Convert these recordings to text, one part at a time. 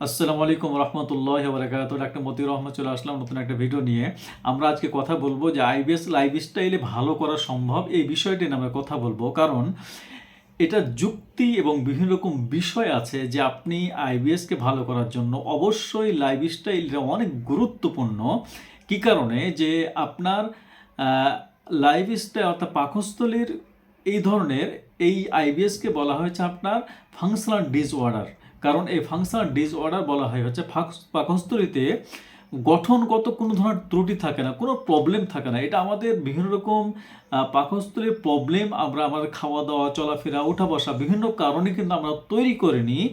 আসসালামু আলাইকুম রহমতুল্লাহ বরাকাত ডাক্তার মতিউর রহমান চলে আসলাম নতুন একটা ভিডিও নিয়ে। আমরা আজকে কথা বলব যে আইবিএস লাইফ স্টাইলে ভালো করা সম্ভব এই বিষয়টি নিয়ে আমরা কথা বলব। কারণ এটা যুক্তি এবং বিভিন্ন রকম বিষয় আছে যে আপনি আইবিএসকে ভালো করার জন্য অবশ্যই লাইফ স্টাইলটা অনেক গুরুত্বপূর্ণ। কি কারণে? যে আপনার লাইফ স্টাইল অর্থাৎ পাকস্থলীর এই ধরনের এই আইবিএসকে বলা হয়েছে আপনার ফাংশনাল ডিসঅর্ডার। কারণ এই ফাংশনাল ডিসঅর্ডার বলা হয়, হচ্ছে পাকস্থলীতে গঠনগত কোনো ধরনের ত্রুটি থাকে না, কোনো প্রবলেম থাকে না। এটা আমাদের বিভিন্ন রকম পাকস্থলীর প্রবলেম আমরা আমাদের খাওয়া দাওয়া চলাফেরা উঠা বসা বিভিন্ন কারণে কিন্তু আমরা তৈরি করে নিই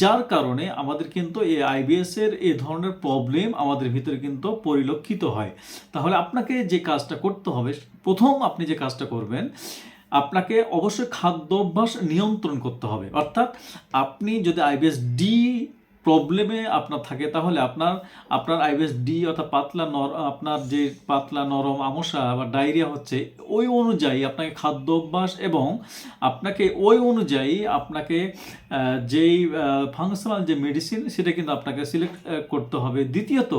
যার কারণে আমাদের কিন্তু এই আইবিএস এর এই ধরনের প্রবলেম আমাদের ভিতরে কিন্তু পরিলক্ষিত হয়। তাহলে আপনাকে যে কাজটা করতে হবে, প্রথম আপনি যে কাজটা করবেন আপনাকে অবশ্যই খাদ্য অভ্যাস নিয়ন্ত্রণ করতে হবে। অর্থাৎ আপনি যদি আইবিএস ডি প্রবলেমে আপনার থাকে, তাহলে আপনার আপনার আইবিএস ডি অর্থাৎ পাতলা নর, আপনার যে পাতলা নরম আমসা বা ডায়রিয়া হচ্ছে, ওই অনুযায়ী আপনাকে খাদ্যাভ্যাস এবং আপনাকে ওই অনুযায়ী আপনাকে যেই ফাংশনাল যে মেডিসিন সেটা কিন্তু আপনাকে সিলেক্ট করতে হবে। দ্বিতীয়ত,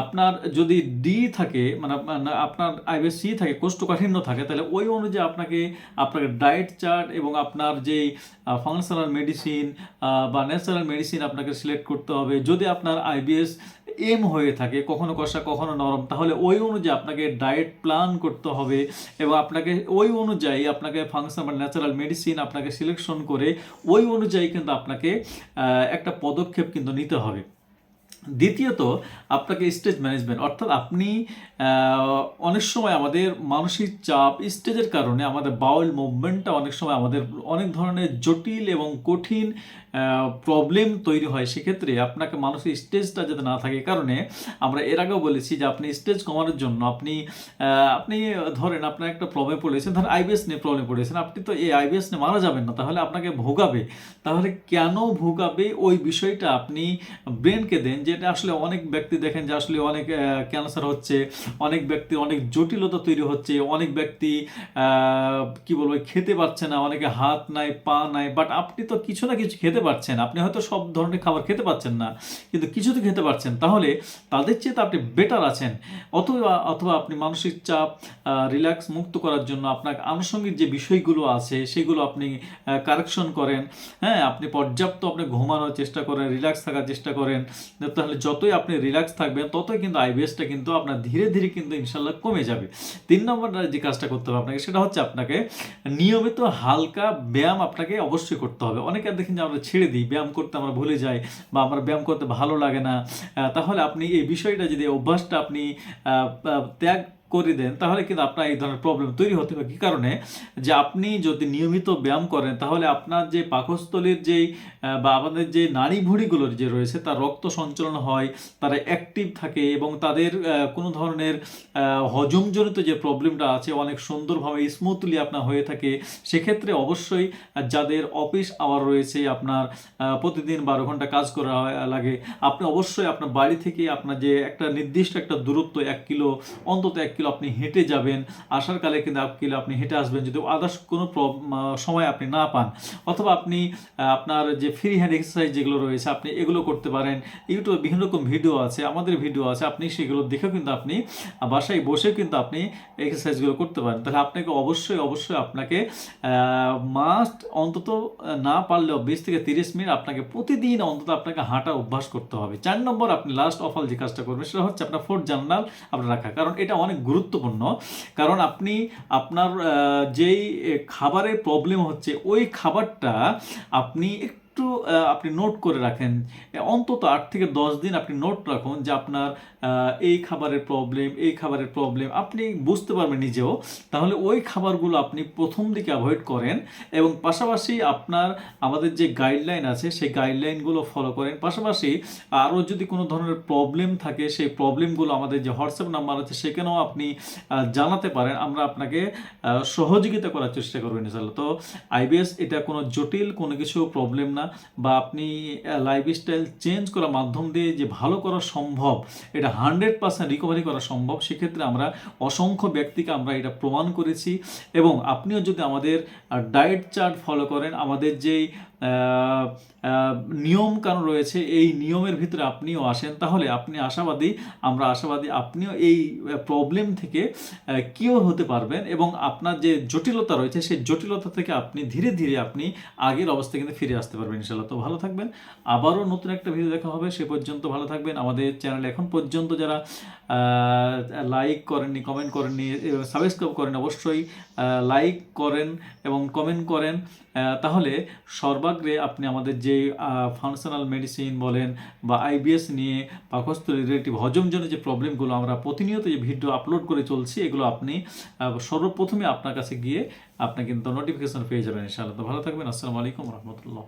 আপনার যদি ডি থাকে মানে আপনার- আপনার আইবিএস সি থাকে, কোষ্ঠকাঠিন্য থাকে, তাহলে ওই অনুযায়ী আপনাকে আপনাকে ডায়েট চার্ট এবং আপনার যেই ফাংশনাল মেডিসিন বা ন্যাচারাল মেডিসিন আপনাকে সিলেক্ট করতে হবে। যদি আপনার আইবিএস এম হয়ে থাকে, কখনো কষা, কখনো নরম, তাহলে ওই অনুযায়ী আপনাকে ডায়েট প্ল্যান করতে হবে এবং আপনাকে ওই অনুযায়ী আপনাকে ফাংশন বা ন্যাচারাল মেডিসিন আপনাকে সিলেকশন করে ওই অনুযায়ী কিন্তু আপনাকে একটা পদক্ষেপ কিন্তু নিতে হবে। দ্বিতীয়ত, আপনাকে স্টেজ ম্যানেজমেন্ট, অর্থাৎ আপনি অনেক সময় আমাদের মানসিক চাপ স্টেজের কারণে আমাদের বাউল মুভমেন্টটা অনেক সময় আমাদের অনেক ধরনের জটিল এবং কঠিন প্রবলেম তৈরি হয়। সেক্ষেত্রে আপনাকে মানসিক স্টেজটা যাতে না থাকে কারণে আমরা এর আগেও বলেছি যে আপনি স্টেজ কমানোর জন্য আপনি আপনি ধরেন আপনার একটা প্রবলেম পড়েছেন, ধরেন আইবিএস নিয়ে প্রবলেম পড়েছেন, আপনি তো এই আইবিএস নিয়ে মারা যাবেন না, তাহলে আপনাকে ভোগাবে। তাহলে কেন ভোগাবে? ওই বিষয়টা আপনি ব্রেনকে দেন যেটা আসলে অনেক ব্যক্তি দেখেন যে আসলে অনেক ক্যান্সার হচ্ছে, অনেক ব্যক্তি অনেক জটিলতা তৈরি হচ্ছে, অনেক ব্যক্তি কি বলব, খেতে পারছে না, অনেকে হাত নাই, পা নাই বাট আপনি তো কিছু না কিছু খেতে পারছেন, আপনি হয়তো সব ধরনের খাবার খেতে পারছেন না, কিন্তু কিছু তো খেতে পারছেন, তাহলে তাদের চেয়ে তো আপনি বেটার আছেন, অথবা অথবা আপনি মানসিক চাপ রিল্যাক্স মুক্ত করার জন্য আপনার আনুষঙ্গিক যে বিষয়গুলো আছে, সেগুলো আপনি কারেকশন করেন হ্যাঁ আপনি পর্যাপ্ত আপনি ঘুমানোর চেষ্টা করেন রিল্যাক্স থাকার চেষ্টা করেন তাহলে যতই আপনি রিল্যাক্স থাকবেন, ততই কিন্তু আইবিএসটা কিন্তু আপনার ধীরে ধীরে কিন্তু ইনশাল্লাহ কমে যাবে। তিন নম্বর যে কাজটা করতে হবে আপনাকে, সেটা হচ্ছে আপনাকে নিয়মিত হালকা ব্যায়াম আপনাকে অবশ্যই করতে হবে। অনেকে দেখেন যে আমরা ছেড়ে দিই, ব্যায়াম করতে আমরা ভুলে যাই বা আমার ব্যায়াম করতে ভালো লাগে না। তাহলে আপনি এই বিষয়টা যদি, অভ্যাসটা আপনি ত্যাগ করে দেন, তাহলে কিন্তু আপনার এই ধরনের প্রবলেম তৈরি হতে পারে। কী কারণে? যে আপনি যদি নিয়মিত ব্যায়াম করেন, তাহলে আপনার যে পাকস্থলীর যেই বা আমাদের যে নাড়ি ভুঁড়িগুলোর যে রয়েছে, তার রক্ত সঞ্চালন হয়, তারা অ্যাক্টিভ থাকে এবং তাদের কোনো ধরনের হজমজনিত যে প্রবলেমটা আছে, অনেক সুন্দরভাবে স্মুথলি আপনার হয়ে থাকে। সেক্ষেত্রে অবশ্যই যাদের অফিস আওয়ার রয়েছে, আপনার প্রতিদিন বারো ঘণ্টা কাজ করা লাগে, আপনি অবশ্যই আপনার বাড়ি থেকে আপনার যে একটা নির্দিষ্ট একটা দূরত্ব, এক কিলো, অন্তত এক কিলো আপনি হেঁটে যাবেন, আসার কালে কিন্তু এক কিলো আপনি হেঁটে আসবেন যদি আদার্স কোনো সময় আপনি না পান। অথবা আপনি আপনার যে ফ্রি হ্যান্ড এক্সারসাইজ যেগুলো রয়েছে আপনি এগুলো করতে পারেন। ইউটিউবে বিভিন্ন রকম ভিডিও আছে, আমাদের ভিডিও আছে, আপনি সেগুলো দেখেও কিন্তু আপনি, বাসায় বসেও কিন্তু আপনি এক্সারসাইজগুলো করতে পারেন। তাহলে আপনাকে অবশ্যই অবশ্যই আপনাকে মাস্ট অন্তত না পারলেও বিশ থেকে তিরিশ মিনিট আপনাকে প্রতিদিন অন্তত আপনাকে হাঁটা অভ্যাস করতে হবে। চার নম্বর আপনি লাস্ট অফ অল যে কাজটা করবেন সেটা হচ্ছে আপনার ফোর্থ জার্নাল আপনার রাখা। কারণ এটা অনেক গুরুত্বপূর্ণ। কারণ আপনি আপনার যেই খাবারের প্রবলেম হচ্ছে ওই খাবারটা আপনি একটু আপনি নোট করে রাখেন। অন্তত আট থেকে দশ দিন আপনি নোট রাখুন যে আপনার এই খাবারের প্রবলেম এই খাবারের প্রবলেম আপনি বুঝতে পারবেন নিজেও। তাহলে ওই খাবারগুলো আপনি প্রথম দিকে অ্যাভয়েড করেন এবং পাশাপাশি আপনার, আমাদের যে গাইডলাইন আছে সেই গাইডলাইনগুলো ফলো করেন। পাশাপাশি আরও যদি কোনো ধরনের প্রবলেম থাকে, সেই প্রবলেমগুলো আমাদের যে হোয়াটসঅ্যাপ নাম্বার আছে সেখানেও আপনি জানাতে পারেন। আমরা আপনাকে সহযোগিতা করার চেষ্টা করবেন ইনশাল্লাহ তো আইবিএস এটা কোনো জটিল কোনো কিছু প্রবলেম না। বা আপনি লাইফস্টাইল চেঞ্জ করার মাধ্যম দিয়ে যে ভালো করা সম্ভব, এটা হান্ড্রেড পার্সেন্ট রিকভারি করা সম্ভব, সেক্ষেত্রে আমরা অসংখ্য ব্যক্তিকে আমরা এটা প্রমাণ করেছি। এবং আপনিও যদি আমাদের ডায়েট চার্ট ফলো করেন, আমাদের যেই নিয়ম কানুন রয়েছে, এই নিয়মের ভিতরে আপনিও আসেন। তাহলে আপনি আশাবাদী, আমরা আশাবাদী আপনিও এই প্রবলেম থেকে কিওর হতে পারবেন এবং আপনার যে জটিলতা রয়েছে, সেই জটিলতা থেকে আপনি ধীরে ধীরে আপনি আগের অবস্থায় কিন্তু ফিরে আসতে পারবেন ইনশাল্লাহ তো ভালো থাকবেন। আবারও নতুন একটা ভিডিও দেখা হবে, সে পর্যন্ত ভালো থাকবেন। আমাদের চ্যানেলে এখন পর্যন্ত যারা লাইক করেননি কমেন্ট করেননি সাবস্ক্রাইব করেন অবশ্যই লাইক করেন এবং কমেন্ট করেন তাহলে তাহলে সর্বাগ্রে আপনি আমাদের যে ফাংশনাল মেডিসিন বলেন বা আইবিএস নিয়ে পাকস্থলী রিলেটিভ হজমজনিত যে প্রবলেমগুলো আমরা প্রতিনিয়ত যে ভিডিও আপলোড করে চলছি, এগুলো আপনি সর্বপ্রথমে আপনার কাছে গিয়ে আপনি কিন্তু নোটিফিকেশন পেয়ে যাবেন ইনশাআল্লাহ। তো ভালো থাকবেন। আসসালামু আলাইকুম রহমতুল্লাহ।